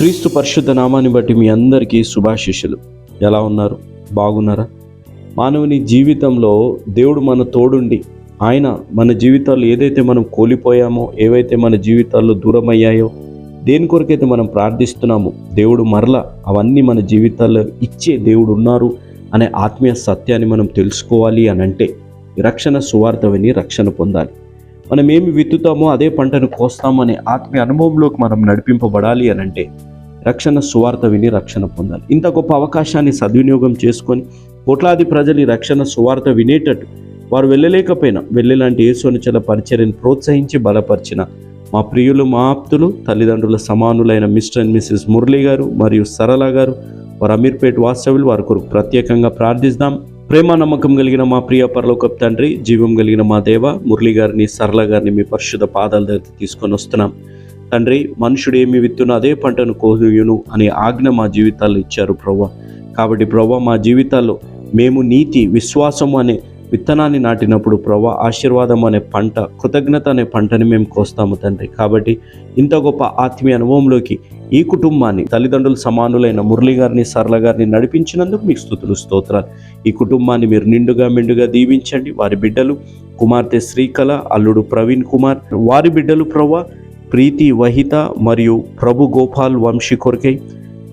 క్రీస్తు పరిశుద్ధ నామాన్ని బట్టి మీ అందరికీ శుభాశిష్యులు ఎలా ఉన్నారు? బాగున్నారా? మానవుని జీవితంలో దేవుడు మన తోడుండి ఆయన మన జీవితాల్లో ఏదైతే మనం కోల్పోయామో ఏవైతే మన జీవితాల్లో దూరమయ్యాయో దేని కొరకైతే మనం ప్రార్థిస్తున్నామో దేవుడు మరల అవన్నీ మన జీవితాల్లో ఇచ్చే దేవుడు ఉన్నారు అనే ఆత్మీయ సత్యాన్ని మనం తెలుసుకోవాలి అని అంటే రక్షణ సువార్త విని రక్షణ పొందాలి. మనం ఏమి విత్తుతామో అదే పంటను కోస్తామనే ఆత్మీయ అనుభవంలోకి మనం నడిపింపబడాలి అని అంటే రక్షణ సువార్త విని రక్షణ పొందాలి. ఇంత గొప్ప అవకాశాన్ని సద్వినియోగం చేసుకొని కోట్లాది ప్రజలు ఈ రక్షణ సువార్త వినేటట్టు వారు వెళ్ళలేకపోయినా వెళ్ళేలాంటి యేసునిచల పరిచర్యను ప్రోత్సహించి బలపరిచిన మా ప్రియులు మా ఆప్తులు తల్లిదండ్రుల సమానులైన mister and missus Murali garu మరియు సరళ గారు వారు అమీర్పేట్ వాస్తవ్యులు వారి కొరకు ప్రత్యేకంగా ప్రార్థిస్తాం. ప్రేమ నమ్మకం కలిగిన మా ప్రియ పరలోకప్ తండ్రి జీవం కలిగిన మా దేవ మురళి గారిని సరళ గారిని మీ పరిశుద్ధ పాదాల దగ్గర తీసుకొని వస్తున్నాం. తండ్రి మనుషుడు ఏమి విత్తునో అదే పంటను కోయును అనే ఆజ్ఞ మా జీవితాల్లో ఇచ్చారు ప్రవ్వ కాబట్టి ప్రవ్వ మా జీవితాల్లో మేము నీతి విశ్వాసం అనే విత్తనాన్ని నాటినప్పుడు ప్రభా ఆశీర్వాదం అనే పంట కృతజ్ఞత అనే పంటని మేము కోస్తాము తండ్రి. కాబట్టి ఇంత గొప్ప ఆత్మీయ అనుభవంలోకి ఈ కుటుంబాన్ని తల్లిదండ్రులు సమానులైన మురళి గారిని సరళ గారిని నడిపించినందుకు మీకు స్థుతులు స్తోత్రాలు. ఈ కుటుంబాన్ని మీరు నిండుగా మెండుగా దీవించండి. వారి బిడ్డలు కుమార్తె శ్రీకళ అల్లుడు ప్రవీణ్ కుమార్ వారి బిడ్డలు ప్రవ్వ ప్రీతి వహిత మరియు ప్రభు గోపాల్ వంశీ కొరకై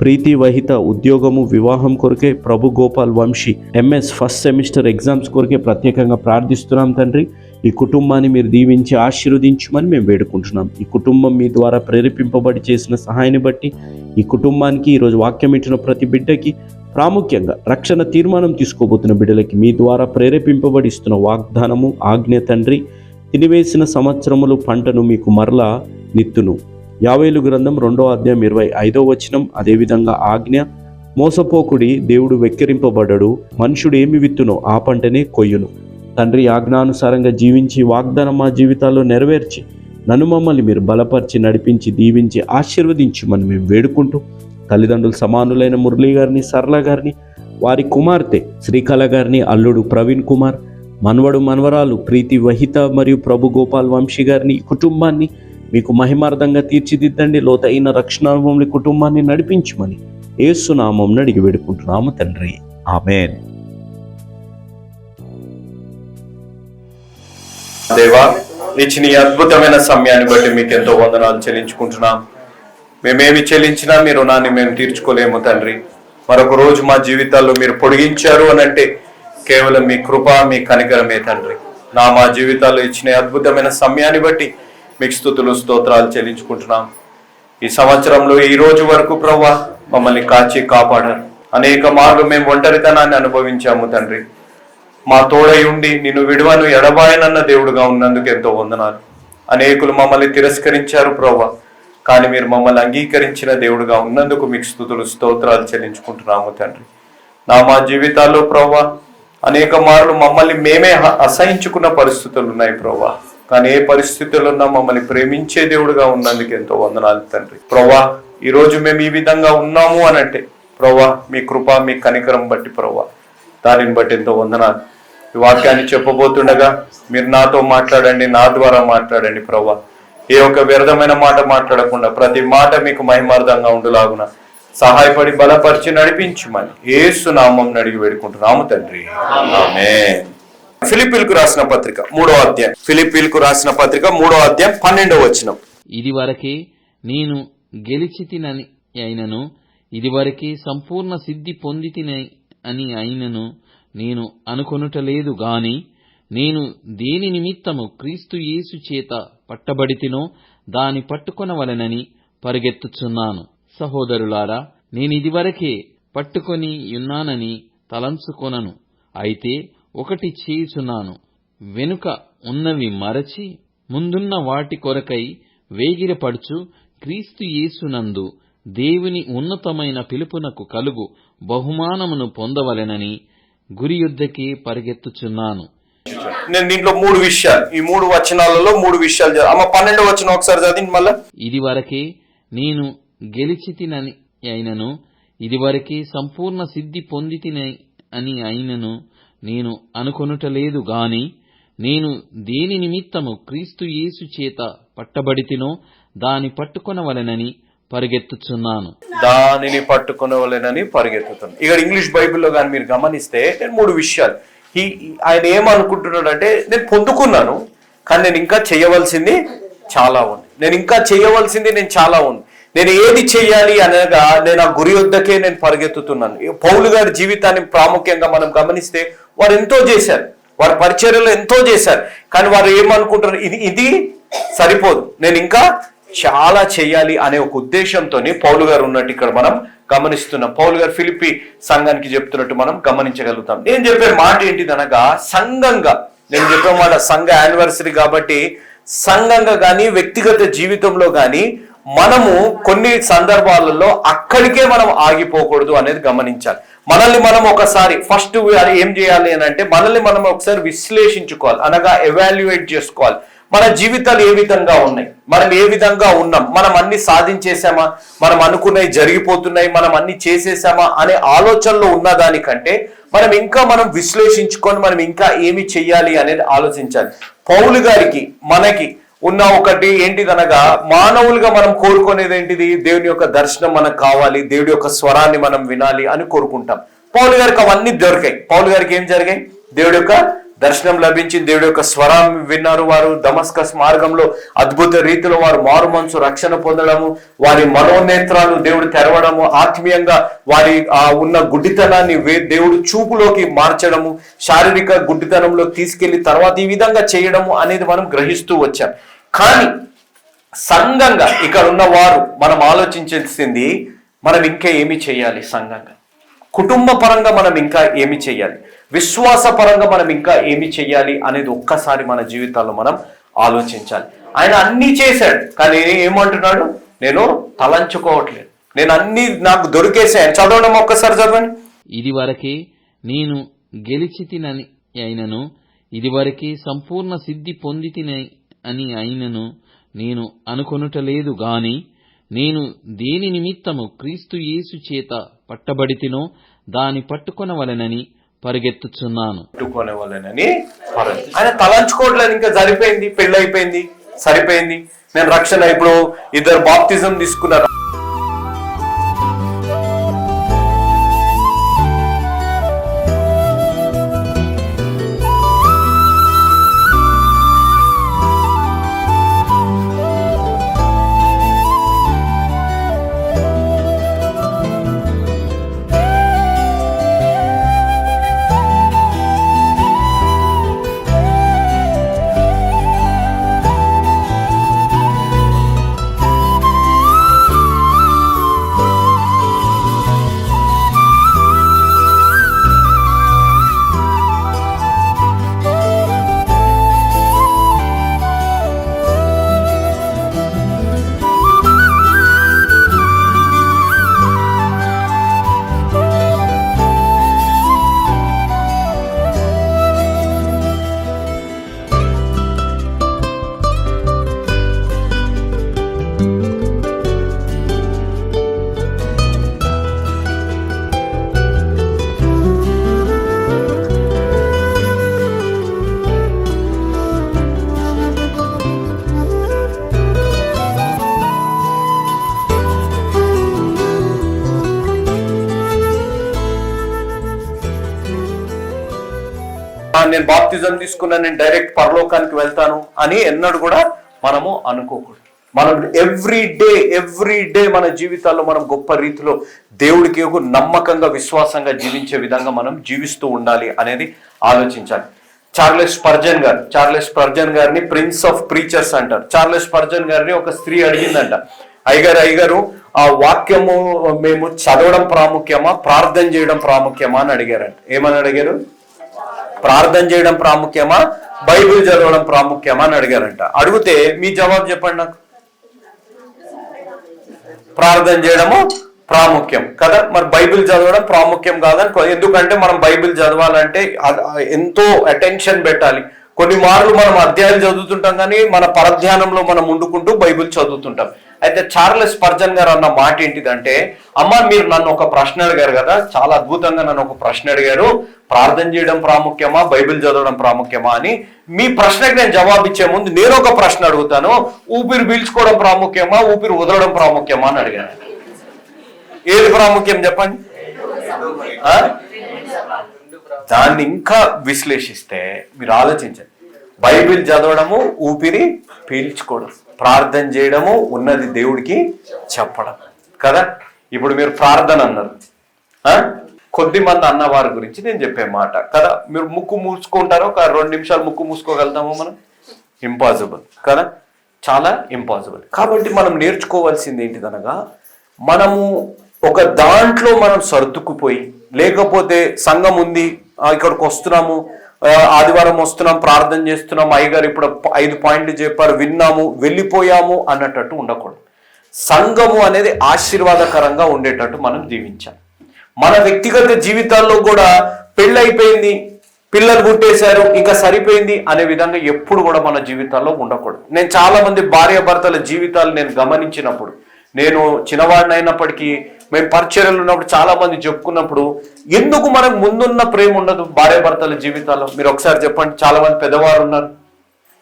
ప్రీతి వహిత ఉద్యోగము వివాహం కొరకే Prabhu Gopal Vamshi MS first semester exams కొరకే ప్రత్యేకంగా ప్రార్థిస్తున్నాం తండ్రి. ఈ కుటుంబాన్ని మీరు దీవించి ఆశీర్వదించమని మేము వేడుకుంటున్నాం. ఈ కుటుంబం మీ ద్వారా ప్రేరేపింపబడి చేసిన సహాయాన్ని బట్టి ఈ కుటుంబానికి ఈరోజు వాక్యం ఇచ్చిన ప్రతి బిడ్డకి ప్రాముఖ్యంగా రక్షణ తీర్మానం తీసుకోబోతున్న బిడ్డలకి మీ ద్వారా ప్రేరేపింపబడి ఇస్తున్న వాగ్దానము ఆజ్ఞ తండ్రి. తినివేసిన సంవత్సరములు పంటను మీకు మరలా నిత్తును. యావేలు గ్రంథం రెండో అధ్యాయం ఇరవై ఐదో వచనం. అదేవిధంగా ఆజ్ఞ మోసపోకుడి దేవుడు వెక్కిరింపబడడు మనుషుడు ఏమి విత్తునో ఆ పంటనే కొయ్యును. తండ్రి ఆజ్ఞానుసారంగా జీవించి వాగ్దానం మా జీవితాల్లో నెరవేర్చి నన్ను మమ్మల్ని మీరు బలపరిచి నడిపించి దీవించి ఆశీర్వదించమని మేము వేడుకుంటూ తల్లిదండ్రులు సమానులైన మురళీ గారిని సరళ గారిని వారి కుమార్తె శ్రీకళ గారిని అల్లుడు ప్రవీణ్ కుమార్ మనవడు మనవరాలు ప్రీతి వహిత మరియు ప్రభు గోపాల్ వంశీ గారిని కుటుంబాన్ని మీకు మహిమార్థంగా తీర్చిదిద్దండి లోతైన రక్షణ ఈ కుటుంబాన్ని నడిపించమని ఏసునామం అడిగి వేడుకుంటున్నాము తండ్రి. ఆమెన్. దేవా ఇచ్చిన ఈ అద్భుతమైన సమయాన్ని బట్టి మీకు ఎంతో వందనాలు చెల్లించుకుంటున్నాం. మేమేమి చెల్లించినా మీ రుణాన్ని మేము తీర్చుకోలేము తండ్రి. మరొక రోజు మా జీవితాల్లో మీరు పొడిగించారు అని అంటే కేవలం మీ కృప మీ కనికరమే తండ్రి. నా మా జీవితాల్లో ఇచ్చిన అద్భుతమైన సమయాన్ని బట్టి మీకు స్థుతులు స్తోత్రాలు చెల్లించుకుంటున్నాం. ఈ సంవత్సరంలో ఈ రోజు వరకు ప్రవ్వా మమ్మల్ని కాచి కాపాడారు. అనేక మార్లు మేము ఒంటరితనాన్ని అనుభవించాము తండ్రి. మా తోడై ఉండి నిన్ను విడువను ఎడబాయనన్న దేవుడుగా ఉన్నందుకు ఎంతో వందనాలు. అనేకులు మమ్మల్ని తిరస్కరించారు ప్రోవా కానీ మీరు మమ్మల్ని అంగీకరించిన దేవుడుగా ఉన్నందుకు మీకు స్థుతులు స్తోత్రాలు చెల్లించుకుంటున్నాము తండ్రి. నా మా జీవితాల్లో ప్రోవా అనేక మార్లు మమ్మల్ని మేమే హ- అసహించుకున్న పరిస్థితులు ఉన్నాయి ప్రభా కానీ ఏ పరిస్థితుల్లో ఉన్నా మమ్మల్ని ప్రేమించే దేవుడుగా ఉన్నందుకు ఎంతో వందనాలు తండ్రి. ప్రోవా ఈరోజు మేము ఈ విధంగా ఉన్నాము అనంటే ప్రోవా మీ కృప మీ కనికరం బట్టి ప్రోవా దానిని బట్టి ఎంతో వందనాలు. ఈ వాక్యాన్ని చెప్పబోతుండగా మీరు నాతో మాట్లాడండి నా ద్వారా మాట్లాడండి ప్రభా ఏ ఒక్క వ్యర్థమైన మాట మాట్లాడకుండా ప్రతి మాట మీకు మహిమార్థంగా ఉండులాగున సహాయపడి బలపరిచి నడిపించమని ఏసు నామం అడిగి వేడుకుంటున్నాము తండ్రి. ఆమేన్. రాసిన పత్రిక మూడో అధ్యాయం. ఫిలిప్పీలకు రాసిన పత్రిక మూడో అధ్యాయం పన్నెండవ వచనం. ఇదివరకే నేను గెలిచితినని అయినను ఇదివరకే సంపూర్ణ సిద్ధి పొందితిని అని అయినను నేను అనుకొనుటలేదు గాని నేను దేని నిమిత్తము క్రీస్తు యేసు చేత పట్టబడితినో దాని పట్టుకొనవలెనని పరిగెత్తుచున్నాను. సహోదరులారా నేనిదివరకే పట్టుకొని ఉన్నానని తలంచుకొనను. అయితే ఒకటి చేయుచున్నాను వెనుక ఉన్నవి మరచి ముందున్న వాటి కొరకై వేగిరపడుచు క్రీస్తు యేసునందు దేవుని ఉన్నతమైన పిలుపునకు కలుగు బహుమానమును పొందవలెనని గురి యుద్ధకే పరిగెత్తుచున్నాను. నేను దీంట్లో మూడు విషయాలు. ఈ మూడు వచనాలలో మూడు విషయాలు. అమ్మ పన్నెండవ వచనం ఒకసారి చదివింది మళ్ళా. ఇదివరకే నేను గెలిచితినని అయినను ఇదివరకే సంపూర్ణ సిద్ధి పొందితిని అని అయినను నేను అనుకొనుటలేదు గాని నేను దేని నిమిత్తము క్రీస్తు యేసు చేత పట్టబడితినో దాని పట్టుకొనవలెనని పరిగెత్తుచున్నాను. దానిని పట్టుకునవలెనని పరిగెత్తుతున్నాను ఇక్కడ ఇంగ్లీష్ బైబిల్లో కానీ మీరు గమనిస్తే నేను మూడు విషయాలు. ఈ ఆయన ఏమనుకుంటున్నాడు అంటే నేను పొందుకున్నాను కానీ నేను ఇంకా చేయవలసింది చాలా ఉంది. నేను ఇంకా చేయవలసింది నేను చాలా ఉంది. నేను ఏది చేయాలి అనగా నేను ఆ గురి వద్దకే నేను పరిగెత్తుతున్నాను. పౌలు గారి జీవితాన్ని ప్రాముఖ్యంగా మనం గమనిస్తే వారు ఎంతో చేశారు. వారి పరిచర్యలో ఎంతో చేశారు. కానీ వారు ఏమనుకుంటున్నారు ఇది ఇది సరిపోదు. నేను ఇంకా చాలా చేయాలి అనే ఒక ఉద్దేశంతోనే పౌలు గారు ఉన్నట్టు ఇక్కడ మనం గమనిస్తున్నాం. పౌలు గారు ఫిలిపి సంఘానికి చెప్తున్నట్టు మనం గమనించగలుగుతాం. నేను చెప్పే మాట ఏంటిది అనగా సంఘంగా నేను చెప్పే మాట సంఘ యానివర్సరీ కాబట్టి సంఘంగా కానీ వ్యక్తిగత జీవితంలో కానీ మనము కొన్ని సందర్భాలలో అక్కడికే మనం ఆగిపోకూడదు అనేది గమనించాలి. మనల్ని మనం ఒకసారి ఫస్ట్ ఏం చేయాలి అని అంటే మనల్ని మనం ఒకసారి విశ్లేషించుకోవాలి అనగా ఎవాల్యుయేట్ చేసుకోవాలి. మన జీవితాలు ఏ విధంగా ఉన్నాయి? మనం ఏ విధంగా ఉన్నాం? మనం అన్ని సాధించేసామా మనం అనుకున్నవి జరిగిపోతున్నాయి? మనం అన్ని చేసేసామా అనే ఆలోచనలో ఉన్న దానికంటే మనం ఇంకా మనం విశ్లేషించుకొని మనం ఇంకా ఏమి చెయ్యాలి అనేది ఆలోచించాలి. పౌలు గారికి మనకి ఉన్న ఒకటి ఏంటిదనగా మానవులుగా మనం కోరుకునేది ఏంటిది దేవుని యొక్క దర్శనం మనకు కావాలి దేవుడి యొక్క స్వరాన్ని మనం వినాలి అని కోరుకుంటాం. పౌలు గారికి అవన్నీ దొరికాయి. పౌలు గారికి ఏం జరిగాయి? దేవుడి యొక్క దర్శనం లభించింది దేవుడి యొక్క స్వరం విన్నారు వారు. దమస్కస్ మార్గంలో అద్భుత రీతిలో వారు మారు మనసు రక్షణ పొందడము వారి మనోనేత్రాలు దేవుడు తెరవడము ఆత్మీయంగా వారి ఆ ఉన్న గుడ్డితనాన్ని వే- దేవుడు చూపులోకి మార్చడము శారీరక గుడ్డితనంలో తీసుకెళ్ళి తర్వాత ఈ విధంగా చేయడము అనేది మనం గ్రహిస్తూ వచ్చాం. కానీ సంఘంగా ఇక్కడ ఉన్నవారు మనం ఆలోచించాల్సింది మనం ఇంకా ఏమి చేయాలి సంఘంగా? కుటుంబ పరంగా మనం ఇంకా ఏమి చేయాలి? విశ్వాస పరంగా మనం ఇంకా ఏమి చేయాలి అనేది ఒక్కసారి మన జీవితాల్లో మనం ఆలోచించాలి. ఆయన అన్నీ చేశాడు కానీ ఏమంటున్నాడు? నేను తలంచుకోవట్లేదు. నేను అన్ని నాకు దొరికేసాను చదవడం ఒక్కసారి చదవండి. ఇదివరకే నేను గెలిచి తినని అయినను ఇదివరకే సంపూర్ణ సిద్ధి పొందితిని అని అయినను నేను అనుకొనుటలేదు గాని నేను దేని నిమిత్తము క్రీస్తు యేసు చేత పట్టబడితినో దాని పట్టుకొనవలెనని పరిగెత్తుచున్నాను. పట్టుకునే ఆయన తలంచుకోవట్లేదు ఇంకా సరిపోయింది పెళ్ళి అయిపోయింది సరిపోయింది. నేను రక్షణ ఇప్పుడు ఇద్దరు బాప్తిజం తీసుకున్నారు. బాప్తిజం తీసుకున్నా నేను డైరెక్ట్ పరలోకానికి వెళ్తాను అని ఎన్నడూ కూడా మనము అనుకోకూడదు. మనం ఎవ్రీ డే ఎవ్రీ డే మన జీవితాల్లో మనం గొప్ప రీతిలో దేవుడికి ఒక నమ్మకంగా విశ్వాసంగా జీవించే విధంగా మనం జీవిస్తూ ఉండాలి అనేది ఆలోచించాలి. చార్లెస్ పర్జన్ గారు చార్లెస్ పర్జన్ గారిని ప్రిన్స్ ఆఫ్ ప్రీచర్స్ అంటారు. చార్లెస్ పర్జన్ గారిని ఒక స్త్రీ అడిగిందంట అయ్యగారు అయ్యగారు ఆ వాక్యము మేము చదవడం ప్రాముఖ్యమా? ప్రార్థన చేయడం ప్రాముఖ్యమా? అని అడిగారంట. ఏమని అడిగారు? ప్రార్థన చేయడం ప్రాముఖ్యమా? బైబిల్ చదవడం ప్రాముఖ్యమా అని అడిగారంట. అడిగితే మీ జవాబు చెప్పండి నాకు. ప్రార్థన చేయడము ప్రాముఖ్యం కదా? మరి బైబిల్ చదవడం ప్రాముఖ్యం కాదని ఎందుకంటే మనం బైబిల్ చదవాలంటే ఎంతో అటెన్షన్ పెట్టాలి. కొన్ని మార్లు మనం అధ్యాయాలు చదువుతుంటాం కానీ మన పరధ్యానంలో మనం ఉండుకుంటూ బైబిల్ చదువుతుంటాం. అయితే చార్లెస్ పర్జన్ గారు అన్న మాట ఏంటిదంటే అమ్మ మీరు నన్ను ఒక ప్రశ్న అడిగారు కదా? చాలా అద్భుతంగా నన్ను ఒక ప్రశ్న అడిగారు. ప్రార్థన చేయడం ప్రాముఖ్యమా? బైబిల్ చదవడం ప్రాముఖ్యమా అని మీ ప్రశ్నకి నేను జవాబిచ్చే ముందు నేను ఒక ప్రశ్న అడుగుతాను. ఊపిరి పీల్చుకోవడం ప్రాముఖ్యమా? ఊపిరి వదలడం ప్రాముఖ్యమా అని అడిగాను. ఏది ప్రాముఖ్యం చెప్పండి? ఆ? దాన్ని ఇంకా విశ్లేషిస్తే మీరు ఆలోచించండి. బైబిల్ చదవడము ఊపిరి పీల్చుకోవడం ప్రార్థన చేయడము ఉన్నది దేవుడికి చెప్పడం. కదా? ఇప్పుడు మీరు ప్రార్థన అన్నారు. ఆ? కొద్ది మంది అన్నవారి గురించి నేను చెప్పే మాట. కదా? మీరు ముక్కు మూసుకుంటారో? ఒక రెండు నిమిషాలు ముక్కు మూసుకోగలుగుతామో మనం? ఇంపాసిబుల్ కదా? చాలా ఇంపాసిబుల్ కాబట్టి మనం నేర్చుకోవాల్సింది ఏంటిదనగా మనము ఒక దాంట్లో మనం సర్దుకుపోయి లేకపోతే సంఘం ఉంది ఇక్కడికి వస్తున్నాము ఆదివారం వస్తున్నాం ప్రార్థన చేస్తున్నాం అయ్యగారు ఇప్పుడు ఐదు పాయింట్లు చెప్పారు విన్నాము వెళ్ళిపోయాము అన్నట్టు ఉండకూడదు. సంఘము అనేది ఆశీర్వాదకరంగా ఉండేటట్టు మనం జీవించాలి. మన వ్యక్తిగత జీవితాల్లో కూడా పెళ్ళైపోయింది పిల్లలు పుట్టేశారు ఇంకా సరిపోయింది అనే విధంగా ఎప్పుడు కూడా మన జీవితాల్లో ఉండకూడదు. నేను చాలా మంది భార్యాభర్తల జీవితాలు నేను గమనించినప్పుడు నేను చిన్నవాడిని అయినప్పటికీ మేము పరిచర్యలు ఉన్నప్పుడు చాలా మంది చెప్పుకున్నప్పుడు ఎందుకు మనకు ముందున్న ప్రేమ ఉండదు భార్యాభర్తల జీవితాల్లో? మీరు ఒకసారి చెప్పండి చాలా మంది పెద్దవారు ఉన్నారు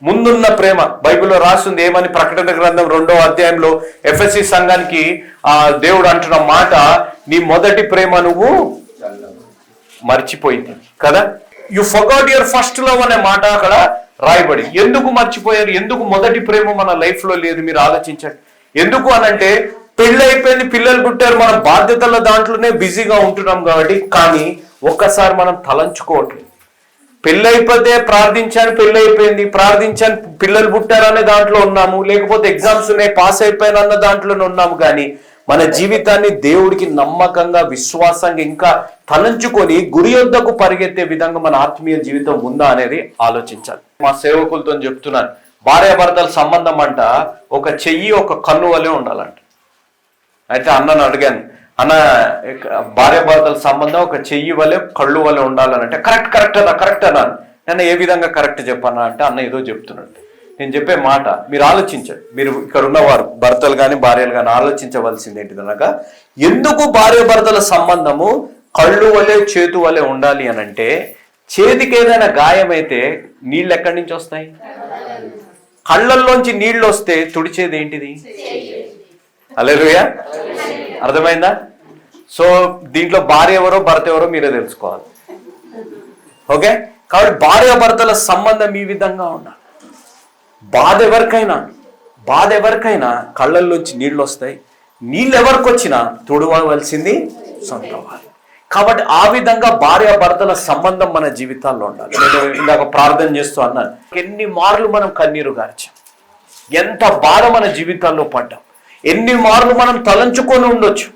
ముందున్న ప్రేమ బైబిల్లో రాస్తుంది ఏమని ప్రకటన గ్రంథం రెండో అధ్యాయంలో ఎఫ్ఎస్సి సంఘానికి ఆ దేవుడు అంటున్న మాట నీ మొదటి ప్రేమ నువ్వు మర్చిపోయింది. కదా? You forgot your first love అనే మాట అక్కడ రాయబడి. ఎందుకు మర్చిపోయారు? ఎందుకు మొదటి ప్రేమ మన లైఫ్లో లేదు? మీరు ఆలోచించండి. ఎందుకు అనంటే పెళ్ళి అయిపోయింది పిల్లలు పుట్టారు మన బాధ్యతల దాంట్లోనే బిజీగా ఉంటున్నాం కాబట్టి కానీ ఒక్కసారి మనం తలంచుకోవట్లేదు. పెళ్ళైపోతే ప్రార్థించాను పెళ్ళైపోయింది. ప్రార్థించాను పిల్లలు పుట్టారనే దాంట్లో ఉన్నాము. లేకపోతే ఎగ్జామ్స్ ఉన్నాయి పాస్ అయిపోయాను అన్న దాంట్లోనే ఉన్నాము. కానీ మన జీవితాన్ని దేవుడికి నమ్మకంగా విశ్వాసంగా ఇంకా తలంచుకొని గురి యొద్దకు పరిగెత్తే విధంగా మన ఆత్మీయ జీవితం ఉందా అనేది ఆలోచించాలి. మా సేవకులతో చెప్తున్నాను. భార్యాభర్తల సంబంధం అంట ఒక చెయ్యి ఒక కన్ను వలె ఉండాలంట. అయితే అన్నను అడిగాను అన్న భార్యాభర్తల సంబంధం ఒక చెయ్యి వలె కళ్ళు వలె ఉండాలని అంటే కరెక్ట్ కరెక్ట్ అన్న కరెక్ట్ అన్నాను నేను ఏ విధంగా కరెక్ట్ చెప్పాను అంటే అన్న ఏదో చెప్తున్నాడు. నేను చెప్పే మాట మీరు ఆలోచించండి. మీరు ఇక్కడ ఉన్నవారు భర్తలు కానీ భార్యలు కానీ ఆలోచించవలసింది ఏంటిదనగా ఎందుకు భార్య భర్తల సంబంధము కళ్ళు వలె చేతు వలె ఉండాలి అని అంటే చేతికి ఏదైనా గాయమైతే నీళ్ళు ఎక్కడి నుంచి వస్తాయి? కళ్ళల్లోంచి నీళ్ళు వస్తే తుడిచేది ఏంటిది? అలేలుయా అర్థమైందా? సో దీంట్లో భార్య ఎవరో భర్త ఎవరో మీరే తెలుసుకోవాలి. ఓకే? కాబట్టి భార్య భర్తల సంబంధం ఈ విధంగా ఉండాలి. బాధ ఎవరికైనా బాధ ఎవరికైనా కళ్ళల్లోంచి నీళ్ళు వస్తాయి. నీళ్ళు ఎవరికి వచ్చినా తుడవలసింది సొంత కాబట్టి ఆ విధంగా భార్య భర్తల సంబంధం మన జీవితాల్లో ఉండాలి. నేను ఇందాక ప్రార్థన చేస్తూ అన్నాను. ఎన్ని మార్లు మనం కన్నీరు గార్చాం. ఎంత బాధ మన జీవితాల్లో పడ్డాం. ఎన్ని మార్లు మనం తలంచుకొని ఉండొచ్చు?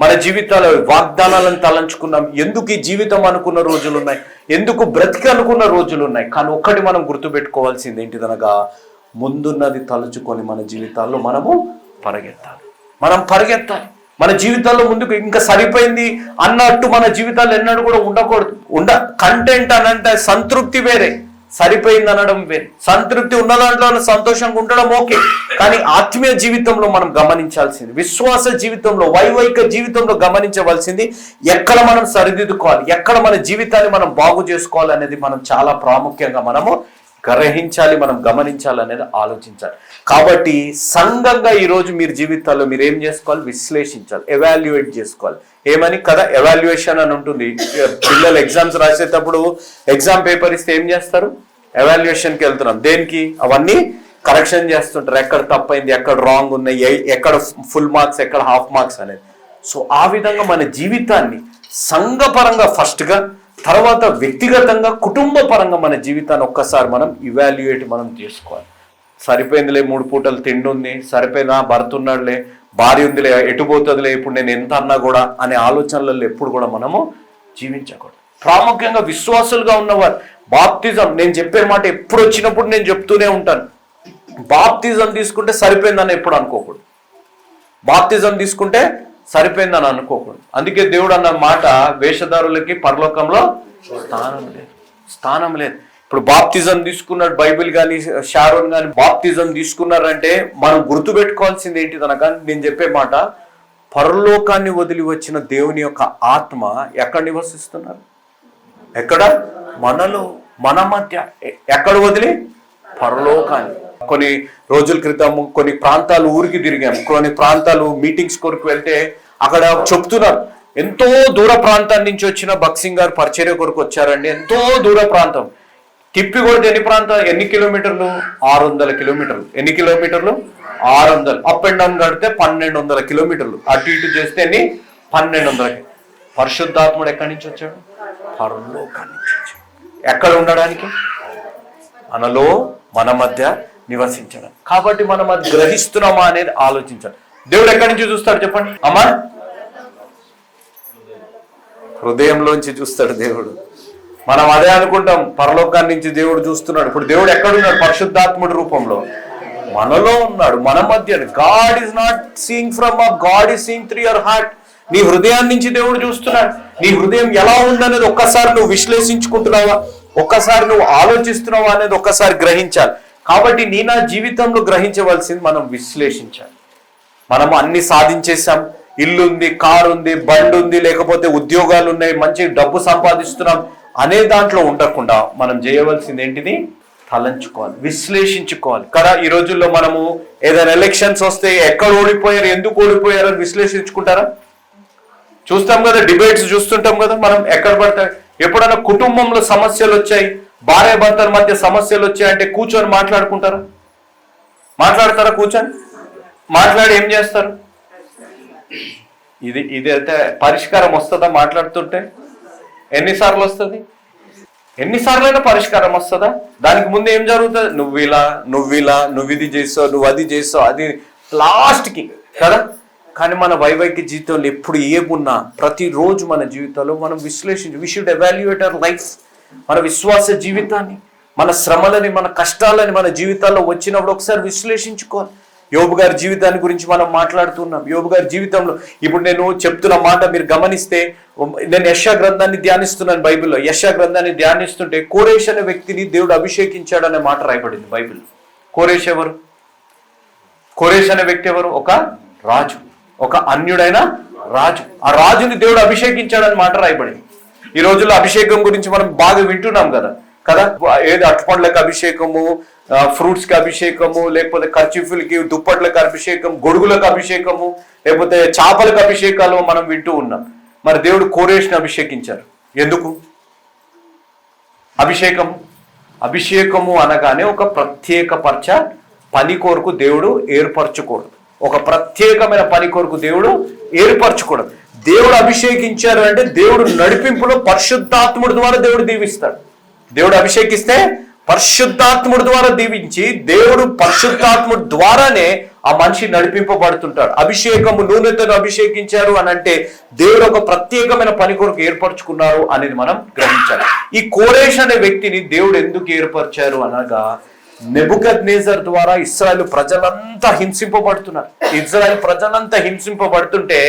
మన జీవితాల వాగ్దానాలను తలంచుకున్నాం. ఎందుకు ఈ జీవితం అనుకున్న రోజులు ఉన్నాయి? ఎందుకు బ్రతికి అనుకున్న రోజులు ఉన్నాయి? కానీ ఒక్కటి మనం గుర్తుపెట్టుకోవాల్సింది ఏంటిదనగా ముందున్నది తలుచుకొని మన జీవితాల్లో మనము పరిగెత్తాలి. మనం పరిగెత్తాలి. మన జీవితాల్లో ముందుకు ఇంకా సరిపోయింది అన్నట్టు మన జీవితాల్లో ఎన్నడూ కూడా ఉండకూడదు. ఉండ కంటెంట్ అనంటే సంతృప్తి వేరే. సరిపోయింది అనడం వేరు సంతృప్తి ఉన్న దాంట్లో సంతోషంగా ఉండడం ఓకే కానీ ఆత్మీయ జీవితంలో మనం గమనించాల్సింది విశ్వాస జీవితంలో వైవైక జీవితంలో గమనించవలసింది ఎక్కడ మనం సరిదిద్దుకోవాలి ఎక్కడ మన జీవితాన్ని మనం బాగు చేసుకోవాలి అనేది మనం చాలా ప్రాముఖ్యంగా మనము గ్రహించాలి మనం గమనించాలి అనేది ఆలోచించాలి. కాబట్టి సంఘంగా ఈరోజు మీరు జీవితాల్లో మీరు ఏం చేసుకోవాలి? విశ్లేషించాలి ఎవాల్యుయేట్ చేసుకోవాలి. ఏమని? కదా ఎవాల్యుయేషన్ అని ఉంటుంది. పిల్లలు ఎగ్జామ్స్ రాసేటప్పుడు ఎగ్జామ్ పేపర్ ఇస్తే ఏం చేస్తారు? ఎవాల్యుయేషన్కి వెళ్తున్నాం. దేనికి? అవన్నీ కరెక్షన్ చేస్తుంటారు. ఎక్కడ తప్పైంది ఎక్కడ రాంగ్ ఉన్నాయి ఎక్కడ ఫుల్ మార్క్స్ ఎక్కడ హాఫ్ మార్క్స్ అనేది. సో ఆ విధంగా మన జీవితాన్ని సంఘపరంగా ఫస్ట్గా తర్వాత వ్యక్తిగతంగా కుటుంబ పరంగా మన జీవితాన్ని ఒక్కసారి మనం ఇవాల్యుయేట్ మనం చేసుకోవాలి. సరిపోయిందిలే మూడు పూటలు తిండి ఉంది సరిపోయినా భర్త ఉన్నాడులే భార్య ఉందిలే ఎటు పోతుందిలే ఇప్పుడు నేను ఎంత అన్నా కూడా అనే ఆలోచనలలో ఎప్పుడు కూడా మనము జీవించకూడదు. ప్రాముఖ్యంగా విశ్వాసులుగా ఉన్నవారు బాప్తిజం నేను చెప్పే మాట ఎప్పుడు వచ్చినప్పుడు నేను చెప్తూనే ఉంటాను. బాప్తిజం తీసుకుంటే సరిపోయిందని ఎప్పుడు అనుకోకూడదు. బాప్తిజం తీసుకుంటే సరిపోయిందని అనుకోకూడదు. అందుకే దేవుడు అన్న మాట వేషధారులకి పరలోకంలో స్థానం లేదు. స్థానం లేదు. ఇప్పుడు బాప్తిజం తీసుకున్నాడు బైబిల్ కానీ షారోన్ కానీ బాప్తిజం తీసుకున్నారంటే మనం గుర్తుపెట్టుకోవాల్సింది ఏంటిదనగా నేను చెప్పే మాట పరలోకాన్ని వదిలి వచ్చిన దేవుని యొక్క ఆత్మ ఎక్కడ నివసిస్తున్నారు? ఎక్కడ? మనలో మన మధ్య. ఎక్కడ వదిలి? పరలోకాన్ని. కొన్ని రోజుల క్రితం కొన్ని ప్రాంతాలు ఊరికి తిరిగాం. కొన్ని ప్రాంతాలు మీటింగ్స్ కొరకు వెళ్తే అక్కడ చెప్తున్నారు. ఎంతో దూర ప్రాంతం నుంచి వచ్చిన బక్సింగ్ గారు పరిచర్య కొరకు వచ్చారండి. ఎంతో దూర ప్రాంతం. తిప్పి కొడితే ఎన్ని ప్రాంతం ఎన్ని కిలోమీటర్లు? ఆరు వందల కిలోమీటర్లు. ఎన్ని కిలోమీటర్లు? ఆరు వందలు అప్ అండ్ డౌన్ కడితే పన్నెండు వందల కిలోమీటర్లు. అటు ఇటు చేస్తే ఎన్ని? పన్నెండు వందల పరిశుద్ధాత్ముడు ఎక్కడి నుంచి వచ్చాడు? పరలోకాన్ని నుంచి వచ్చాడు. ఎక్కడ ఉండడానికి? మనలో మన మధ్య నివసించడం. కాబట్టి మనం అది గ్రహిస్తున్నామా అనేది ఆలోచించాలి. దేవుడు ఎక్కడి నుంచి చూస్తాడు చెప్పండి? అమ్మా? హృదయంలోంచి చూస్తాడు దేవుడు. మనం అదే అనుకుంటాం పరలోకాన్ని నుంచి దేవుడు చూస్తున్నాడు. ఇప్పుడు దేవుడు ఎక్కడున్నాడు? పరిశుద్ధాత్ముడి రూపంలో. మనలో ఉన్నాడు మన మధ్య God is not seeing from a God is seeing through your heart నీ హృదయాన్ని నుంచి దేవుడు చూస్తున్నాడు. నీ హృదయం ఎలా ఉందనేది ఒక్కసారి నువ్వు విశ్లేషించుకుంటున్నావా? ఒక్కసారి నువ్వు ఆలోచిస్తున్నావా అనేది ఒక్కసారి గ్రహించాలి. కాబట్టి నీ నా జీవితంలో గ్రహించవలసింది మనం విశ్లేషించాలి. మనం అన్ని సాధించేసాం ఇల్లు ఉంది కారు ఉంది బండి ఉంది లేకపోతే ఉద్యోగాలు ఉన్నాయి మంచి డబ్బు సంపాదిస్తున్నాం అనే దాంట్లో ఉండకుండా మనం చేయవలసింది ఏంటిది? తలంచుకోవాలి విశ్లేషించుకోవాలి. కదా ఈ రోజుల్లో మనము ఏదైనా ఎలక్షన్స్ వస్తే ఎక్కడ ఓడిపోయారు ఎందుకు ఓడిపోయారు అని విశ్లేషించుకుంటారా? చూస్తాం కదా డిబేట్స్ చూస్తుంటాం కదా మనం ఎక్కడ పడతాయి? ఎప్పుడైనా కుటుంబంలో సమస్యలు వచ్చాయి? భార్య భర్తల మధ్య సమస్యలు వచ్చాయంటే కూర్చొని మాట్లాడుకుంటారా? మాట్లాడతారా కూర్చొని? మాట్లాడి ఏం చేస్తారు? ఇది ఇది అయితే పరిష్కారం వస్తుందా మాట్లాడుతుంటే? ఎన్నిసార్లు వస్తుంది? ఎన్నిసార్లైనా పరిష్కారం వస్తుందా? దానికి ముందు ఏం జరుగుతుంది? నువ్వు ఇలా నువ్వు ఇలా నువ్వు ఇది చేసావు నువ్వు అది చేసావు అది లాస్ట్కి కదా? కానీ మన వైవాహిక జీవితంలో ఎప్పుడు ఏమున్నా ప్రతిరోజు మన జీవితంలో మనం విశ్లేషించి we should evaluate our life మన విశ్వాస జీవితాన్ని మన శ్రమలని మన కష్టాలని మన జీవితాల్లో వచ్చినప్పుడు ఒకసారి విశ్లేషించుకోవాలి. యోబు గారి జీవితాన్ని గురించి మనం మాట్లాడుతున్నాం. యోబు గారి జీవితంలో ఇప్పుడు నేను చెప్తున్న మాట మీరు గమనిస్తే నేను యశా గ్రంథాన్ని ధ్యానిస్తున్నాను బైబిల్లో. యశా గ్రంథాన్ని ధ్యానిస్తుంటే కోరేష్ అనే వ్యక్తిని దేవుడు అభిషేకించాడు అనే మాట రాయబడింది బైబిల్ కోరేష్ ఎవరు? కోరేష్ అనే వ్యక్తి ఎవరు? ఒక రాజు. ఒక అన్యుడైన రాజు. ఆ రాజుని దేవుడు అభిషేకించాడని మాట రాయబడింది. ఈ రోజుల్లో అభిషేకం గురించి మనం బాగా వింటున్నాం కదా. కదా? ఏది అట్టుపండ్లకు అభిషేకము ఫ్రూట్స్కి అభిషేకము లేకపోతే ఖర్చీఫులకి దుప్పట్లకు అభిషేకం గొడుగులకు అభిషేకము లేకపోతే చేపలకు అభిషేకాలు మనం వింటూ ఉన్నాం. మరి దేవుడు కోరేష్ని అభిషేకించారు. ఎందుకు? అభిషేకం. అభిషేకము అనగానే ఒక ప్రత్యేక పరచ పని కొరకు దేవుడు ఏర్పరచుకోడు. ఒక ప్రత్యేకమైన పని కొరకు దేవుడు ఏర్పరచుకోడు. దేవుడు అభిషేకించారు అంటే దేవుడు నడిపింపులో పరిశుద్ధాత్ముడి ద్వారా దేవుడు దీవిస్తాడు. దేవుడు అభిషేకిస్తే పరిశుద్ధాత్ముడి ద్వారా దీవించి దేవుడు పరిశుద్ధాత్ముడి ద్వారానే ఆ మనిషి నడిపింపబడుతుంటాడు. అభిషేకము నూనెతో అభిషేకించారు అని అంటే దేవుడు ఒక ప్రత్యేకమైన పని కొరకు ఏర్పరచుకున్నారు అనేది మనం గ్రహించాలి. ఈ కోరేష్ అనే వ్యక్తిని దేవుడు ఎందుకు ఏర్పరిచారు అనగా నెబుకద్ నేజర్ ద్వారా ఇస్రాయల్ ప్రజలంతా హింసింపబడుతున్నారు. ఇజ్రాయల్ ప్రజలంతా హింసింపబడుతుంటే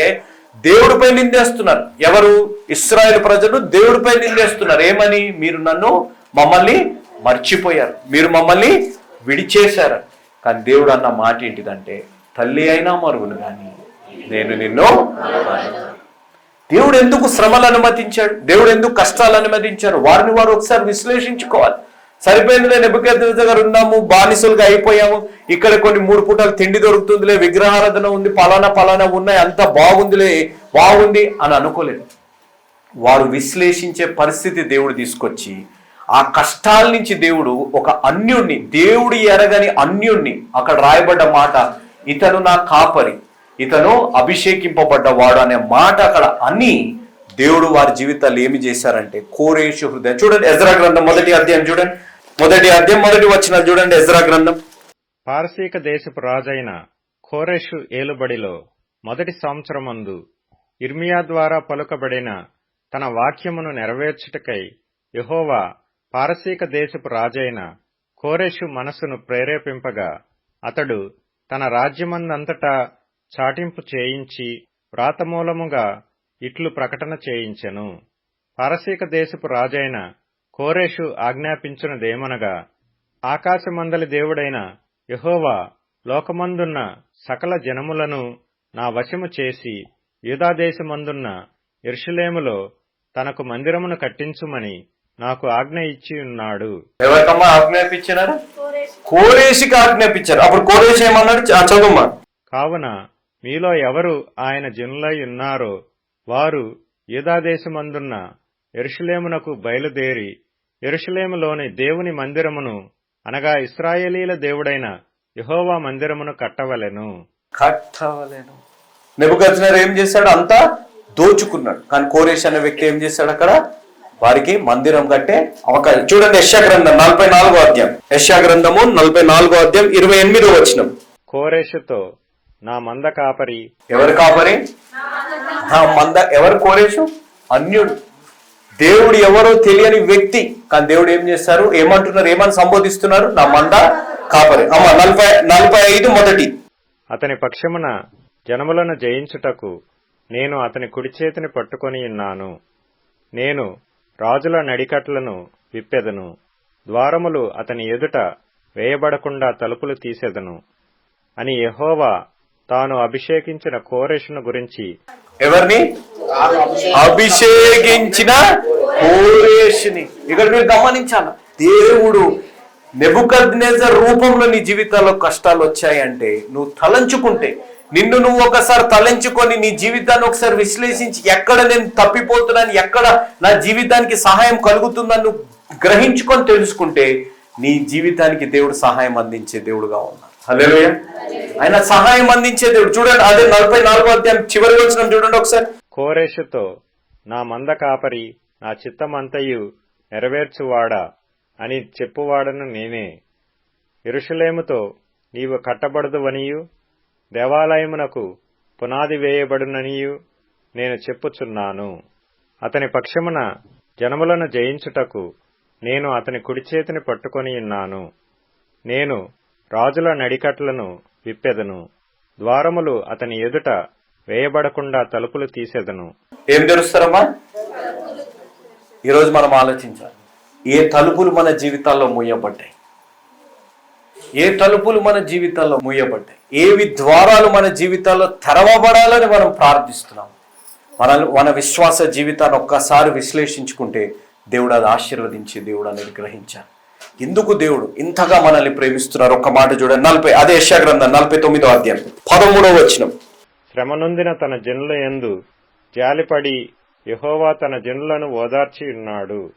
దేవుడిపై నిందేస్తున్నారు. ఎవరు? ఇస్రాయేల్ ప్రజలు దేవుడిపై నిందేస్తున్నారు. ఏమని? మీరు నన్ను మమ్మల్ని మర్చిపోయారు. మీరు మమ్మల్ని విడిచేశారు. కానీ దేవుడు అన్న మాట ఏంటిదంటే తల్లి అయినా మరుగును కానీ నేను నిన్ను దేవుడు ఎందుకు శ్రమలు అనుమతించాడు? దేవుడు ఎందుకు కష్టాలు అనుమతించాడు? వారిని వారు ఒకసారి విశ్లేషించుకోవాలి. సరిపోయిందిలే నెబ్బకెత్త గారు ఉన్నాము బానిసలుగా అయిపోయాము. ఇక్కడ కొన్ని మూడు పూటలు తిండి దొరుకుతుందిలే విగ్రహారాధన ఉంది పలానా పలానా ఉన్నాయి అంత బాగుందిలే బాగుంది అని అనుకోలేదు. వారు విశ్లేషించే పరిస్థితి దేవుడు తీసుకొచ్చి ఆ కష్టాల నుంచి దేవుడు ఒక అన్యుణ్ణి దేవుడు ఎరగని అన్యుణ్ణి అక్కడ రాయబడ్డ మాట ఇతను నా కాపరి ఇతను అభిషేకింపబడ్డవాడు అనే మాట అక్కడ అని దేవుడు వారి జీవితాలు ఏమి చేశారంటే కోరేషు హృదయం. చూడండి ఎజ్రా గ్రంథం మొదటి అధ్యాయం చూడండి. మొదటి అధ్యాయం మొదటి వచ్చిన చూడండి. ఎజ్రా గ్రంథం. పార్సీక దేశపు రాజైన కోరెషు ఏలుబడిలో మొదటి సంవత్సరమందు ఇర్మియా ద్వారా పలుకబడిన తన వాక్యమును నెరవేర్చుటకై యహోవా పారసీక దేశపు రాజైన కోరెషు మనసును ప్రేరేపింపగా అతడు తన రాజ్యమందంతటా చాటింపు చేయించి వ్రాతమూలముగా ఇట్లు ప్రకటన చేయించెను. పారసీక దేశపు రాజైన కోరేషు ఆజ్ఞాపించున్నదేమనగా ఆకాశమందలి దేవుడైన యెహోవా లోకమందున్న సకల జనములను నా వశము చేసి యూదాదేశమందున్న ఎర్షులేములో తనకు మందిరమును కట్టించుమని నాకు ఆజ్ఞ ఇచ్చి ఉన్నాడు ఎవరికమ్మా ఆజ్ఞాపించినారు? కోరేషికి ఆజ్ఞాపించారు. అప్పుడు కోరేషి ఏమన్నాడు? చదువుమా. కావున మీలో ఎవరు ఆయన జనులై ఉన్నారో వారు యూదాదేశమందున్న ఎరుషలేమునకు బయలుదేరి ఎరుషలేములోని దేవుని మందిరమును అనగా ఇస్రాయేలీల దేవుడైన యెహోవా మందిరమును కట్టవలెను. కట్టవలేను. నెబుకద్నెజర్ ఏం చేశాడు? అంతా దోచుకున్నాడు. కానీ కోరేష్ అనే వ్యక్తి ఏం చేశాడు అక్కడ? వారికి మందిరం కట్టే అవకాశం. చూడండి యశా గ్రంథం నలభై నాలుగో అధ్యాయం. యశా గ్రంథము నలభై నాలుగో అధ్యాయం ఇరవై ఎనిమిదో వచనం. కోరేషుతో నా మంద కాపరి. ఎవరు కాపరి? ఆ మంద ఎవరు? కోరేషు? అన్యుడు. దేవుడు ఎవరో తెలియని వ్యక్తి. కానీ దేవుడు ఏం చేస్తారు? ఏమంటున్నారు? ఏమని సంబోధిస్తున్నారు? నా మంద కాపరి. అమ్మ నలభై నలభై ఐదు మొదటి. అతని పక్షమున జనములను జయించుటకు నేను అతని కుడి చేతిని పట్టుకొని ఉన్నాను. నేను రాజుల నడికట్లను విప్పెదను. ద్వారములు అతని ఎదుట వేయబడకుండా తలుపులు తీసెదను. అని యెహోవా తాను అభిషేకించిన కోరెషును గురించి ఎవరిని? అభిషేకించిన కోరేషుని. ఇక్కడ మీరు గమనించాలి. దేవుడు నెబుకద్నేజర్ రూపంలో నీ జీవితాల్లో కష్టాలు వచ్చాయంటే నువ్వు తలంచుకుంటే నిన్ను నువ్వు ఒకసారి తలంచుకొని నీ జీవితాన్ని ఒకసారి విశ్లేషించి ఎక్కడ నేను తప్పిపోతున్నాను ఎక్కడ నా జీవితానికి సహాయం కలుగుతుందని నువ్వు గ్రహించుకొని తెలుసుకుంటే నీ జీవితానికి దేవుడు సహాయం అందించే దేవుడుగా ఉన్నాడు. అదే ఆయన సహాయం అందించే దేవుడు. చూడండి అదే నలభై నాలుగో అధ్యాయం చివరి వచ్చిన. చూడండి ఒకసారి. కోరేషుతో నా మంద కాపరి నా చిత్తమంతయు నెరవేర్చువాడా అని చెప్పువాడను నేనే. ఇరుషులేముతో నీవు కట్టబడదువనియు దేవాలయమునకు పునాది వేయబడుననియు నేను చెప్పుచున్నాను. అతని పక్షమున జనములను జయించుటకు నేను అతని కుడి చేతిని పట్టుకొని ఉన్నాను. నేను రాజుల నడికట్లను విప్పెదను. ద్వారములు అతని ఎదుట వేయబడకుండా తలుపులు తీసేదను. ఏం తెరుస్తారమ్మా ఈరోజు మనం ఆలోచించాలి. ఏ తలుపులు మన జీవితాల్లో మూయబడ్డాయి? ఏ తలుపులు మన జీవితాల్లో మూయబడ్డాయి? ఏవి ద్వారాలు మన జీవితాల్లో తెరవబడాలని మనం ప్రార్థిస్తున్నాం? మన మన విశ్వాస జీవితాన్ని ఒక్కసారి విశ్లేషించుకుంటే దేవుడు అది ఆశీర్వదించి దేవుడు అనేది గ్రహించాలి. ఎందుకు దేవుడు ఇంతగా మనల్ని ప్రేమిస్తున్నారు? ఒక్క మాట చూడండి. నలభై అదే యశాగ్రంథం నలభై తొమ్మిదో అధ్యాయం. పదమూడవ వచనం. శ్రమనొందిన తన జనుల యందు జాలిపడి యహోవా తన జనులను ఓదార్చి ఉన్నాడు.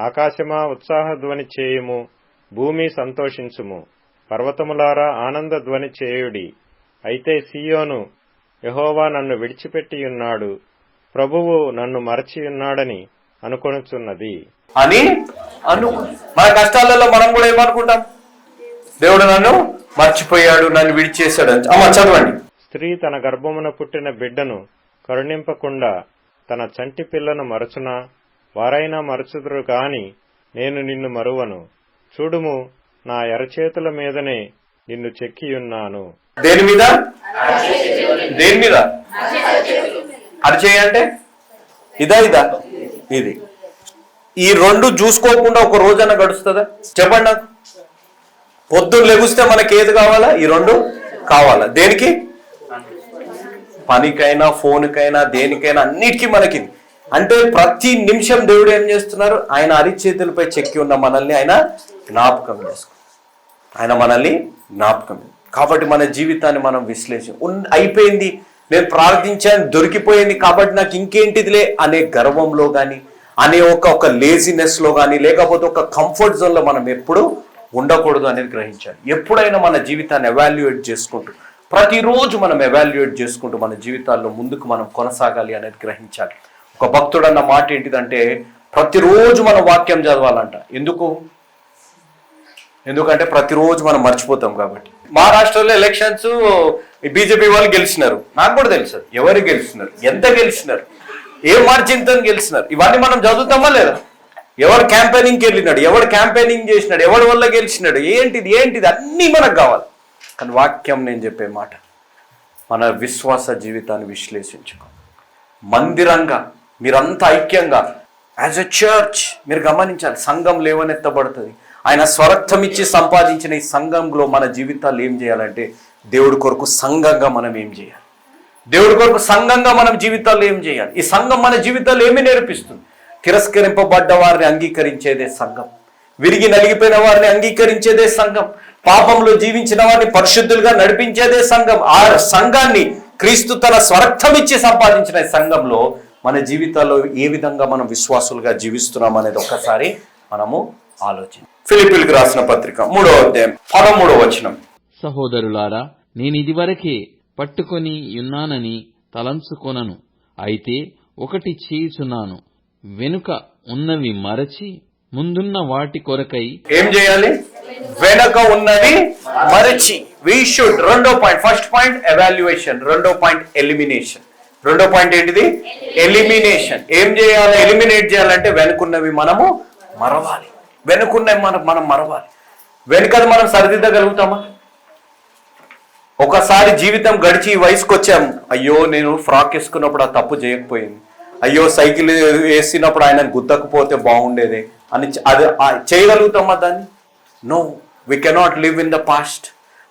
ఆకాశమా ఉత్సాహధ్వని చేయుము భూమి సంతోషించుము. పర్వతములారా ఆనంద ధ్వని చేయుడి. అయితే సియోను యహోవా నన్ను విడిచిపెట్టి ఉన్నాడు ప్రభువు నన్ను మరచి ఉన్నాడని అనుకొనుచున్నది. అని అను మన కష్టాలలో మనం కూడా ఏమనుకుంటాం? దేవుడు నన్ను మర్చిపోయాడు నన్ను విడిచేశాడు అమ్మ చదవండి. స్త్రీ తన గర్భమున పుట్టిన బిడ్డను కరుణింపకుండా తన చంటి పిల్లను మరచునా? వారైనా మరచుదురు కాని నేను నిన్ను మరువను. చూడుము నా ఎరచేతుల మీదనే నిన్ను చెక్కియున్నాను. దేని మీద? దేని మీద? అరిచేయి అంటే? ఇదా ఇదా? ఇది. ఈ రెండు చూసుకోకుండా ఒక రోజన్న గడుస్తుందా? చెప్పండి నాకు. పొద్దున్న లెగుస్తే మనకి ఏది కావాలా? ఈ రెండు కావాలా? దేనికి? పనికైనా ఫోన్కైనా దేనికైనా అన్నిటికీ మనకి అంటే ప్రతి నిమిషం దేవుడు ఏం చేస్తున్నారు? ఆయన అరిచేతులపై చెక్కి ఉన్న మనల్ని ఆయన జ్ఞాపకం చేసుకో. ఆయన మనల్ని జ్ఞాపకం కాబట్టి మన జీవితాన్ని మనం విశ్లేషణ అయిపోయింది. నేను ప్రార్థించాను దొరికిపోయింది కాబట్టి నాకు ఇంకేంటిదిలే అనే గర్వంలో కానీ అనే ఒక ఒక లేజినెస్లో కానీ లేకపోతే ఒక కంఫర్ట్ జోన్లో మనం ఎప్పుడు ఉండకూడదు అనేది గ్రహించాలి. ఎప్పుడైనా మన జీవితాన్ని ఎవాల్యుయేట్ చేసుకుంటూ ప్రతిరోజు మనం ఎవాల్యుయేట్ చేసుకుంటూ మన జీవితాల్లో ముందుకు మనం కొనసాగాలి అనేది గ్రహించాలి. ఒక భక్తుడు అన్న మాట ఏంటిదంటే ప్రతిరోజు మనం వాక్యం చదవాలంట. ఎందుకు? ఎందుకంటే ప్రతిరోజు మనం మర్చిపోతాం కాబట్టి. మహారాష్ట్రలో ఎలక్షన్స్ బీజేపీ వాళ్ళు గెలిచినారు. నాకు కూడా తెలుసు. ఎవరు గెలిచినారు? ఎంత గెలిచినారు? ఏ మార్జిన్తో గెలిచినారు? ఇవన్నీ మనం చదువుతామా లేదా? ఎవడు క్యాంపెయినింగ్కి వెళ్ళినాడు? ఎవడు క్యాంపెయినింగ్ చేసినాడు? ఎవడి వల్ల గెలిచినాడు? ఏంటిది? ఏంటిది? అన్నీ మనకు కావాలి. కానీ వాక్యం నేను చెప్పే మాట. మన విశ్వాస జీవితాన్ని విశ్లేషించుకో. మందిరంగా మీరంతా ఐక్యంగా యాజ్ ఎ చర్చ్ మీరు గమనించాలి సంఘం లేవనెత్తబడుతుంది. ఆయన స్వరక్తం ఇచ్చి సంపాదించిన ఈ సంఘంలో మన జీవితాలు ఏం చేయాలంటే దేవుడి కొరకు సంఘంగా మనం ఏం చేయాలి? దేవుడి కొరకు సంఘంగా మనం జీవితాల్లో ఏం చేయాలి? ఈ సంఘం మన జీవితాలు ఏమి నేర్పిస్తుంది? తిరస్కరింపబడ్డ వారిని అంగీకరించేదే సంఘం. విరిగి నలిగిపోయిన వారిని అంగీకరించేదే సంఘం. పాపంలో జీవించిన వారిని పరిశుద్ధులుగా నడిపించేదే సంఘం. ఆ సంఘాన్ని క్రీస్తు తన స్వరక్తం ఇచ్చి సంపాదించిన సంఘంలో మన జీవితాల్లో ఏ విధంగా మనం విశ్వాసులుగా జీవిస్తున్నాం అనేది ఒక్కసారి మనము ఆలోచన ఫిలిపిల్కి రాసిన పత్రిక మూడో అధ్యాయం పదమూడో వచనం. సహోదరులారా నేనిదివరకే పట్టుకొని ఉన్నానని తలంచుకొనను. అయితే ఒకటి చేయుచున్నాను. వెనుక ఉన్నవి మరచి ముందున్న వాటి కొరకై ఏం చేయాలి? వెనక ఉన్నది మరచి. వీ షుడ్ రెండో పాయింట్ ఫస్ట్ పాయింట్ ఎవాల్యుయేషన్ రెండో పాయింట్ ఎలిమినేషన్ రెండో పాయింట్ ఏంటిది? ఎలిమినేషన్ ఏం చేయాలి? ఎలిమినేట్ చేయాలంటే వెనుకున్నవి మనము మరవాలి. వెనుకున్నవి మనం మనం మరవాలి. వెనుకది మనం సరిదిద్దగలుగుతామా? ఒకసారి జీవితం గడిచి వయసుకు వచ్చాం అయ్యో నేను ఫ్రాక్ వేసుకున్నప్పుడు ఆ తప్పు చేయకపోయింది. అయ్యో సైకిల్ వేసినప్పుడు ఆయన గుద్దకపోతే బాగుండేది అని అది చేయగలుగుతామా దాన్ని? No we cannot live in the past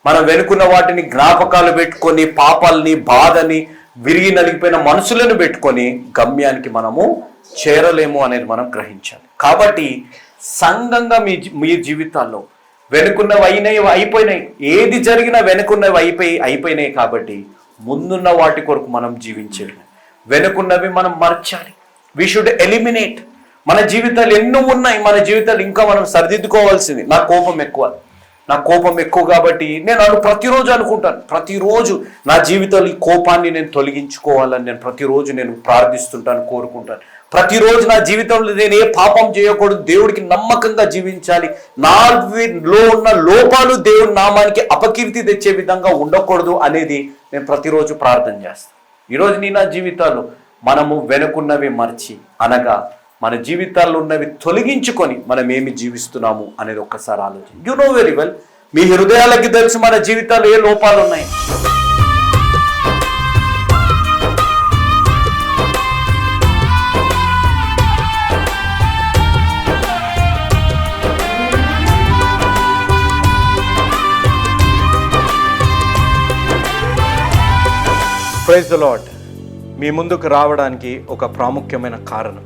మనం వెనుకున్న వాటిని జ్ఞాపకాలు పెట్టుకొని పాపాలని బాధని విరిగి నలిగిపోయిన మనసులను పెట్టుకొని గమ్యానికి మనము చేరలేము అనేది మనం గ్రహించాలి. కాబట్టి సంఘంగా మీ మీ జీవితాల్లో వెనుకున్నవి అయినాయి అయిపోయినాయి. ఏది జరిగినా వెనుకున్నవి అయిపోయి అయిపోయినాయి కాబట్టి ముందున్న వాటి కొరకు మనం జీవించాలి వెనుకున్నవి మనం మర్చాలి. వి షుడ్ ఎలిమినేట్ మన జీవితాలు ఎన్నో ఉన్నాయి. మన జీవితాలు ఇంకా మనం సరిదిద్దుకోవాల్సింది. నా కోపం ఎక్కువ. నా కోపం ఎక్కువ కాబట్టి నేను అను ప్రతిరోజు అనుకుంటాను. ప్రతిరోజు నా జీవితంలో ఈ కోపాన్ని నేను తొలగించుకోవాలని నేను ప్రతిరోజు నేను ప్రార్థిస్తుంటాను కోరుకుంటాను. ప్రతిరోజు నా జీవితంలో నేను ఏ పాపం చేయకూడదు దేవుడికి నమ్మకంగా జీవించాలి. నాలో ఉన్న లోపాలు దేవుడి నామానికి అపకీర్తి తెచ్చే విధంగా ఉండకూడదు అనేది నేను ప్రతిరోజు ప్రార్థన చేస్తాను. ఈరోజు నీ నా జీవితాలు మనము వెనుకున్నవి మర్చి అనగా మన జీవితాల్లో ఉన్నవి తొలగించుకొని మనం ఏమి జీవిస్తున్నాము అనేది ఒక్కసారి ఆలోచన. యు నో వెరీ వెల్ మీ హృదయాలకి తెలిసి మన జీవితాల్లో ఏ లోపాలు ఉన్నాయి? ప్రైజ్ ద లాడ్ మీ ముందుకు రావడానికి ఒక ప్రాముఖ్యమైన కారణం.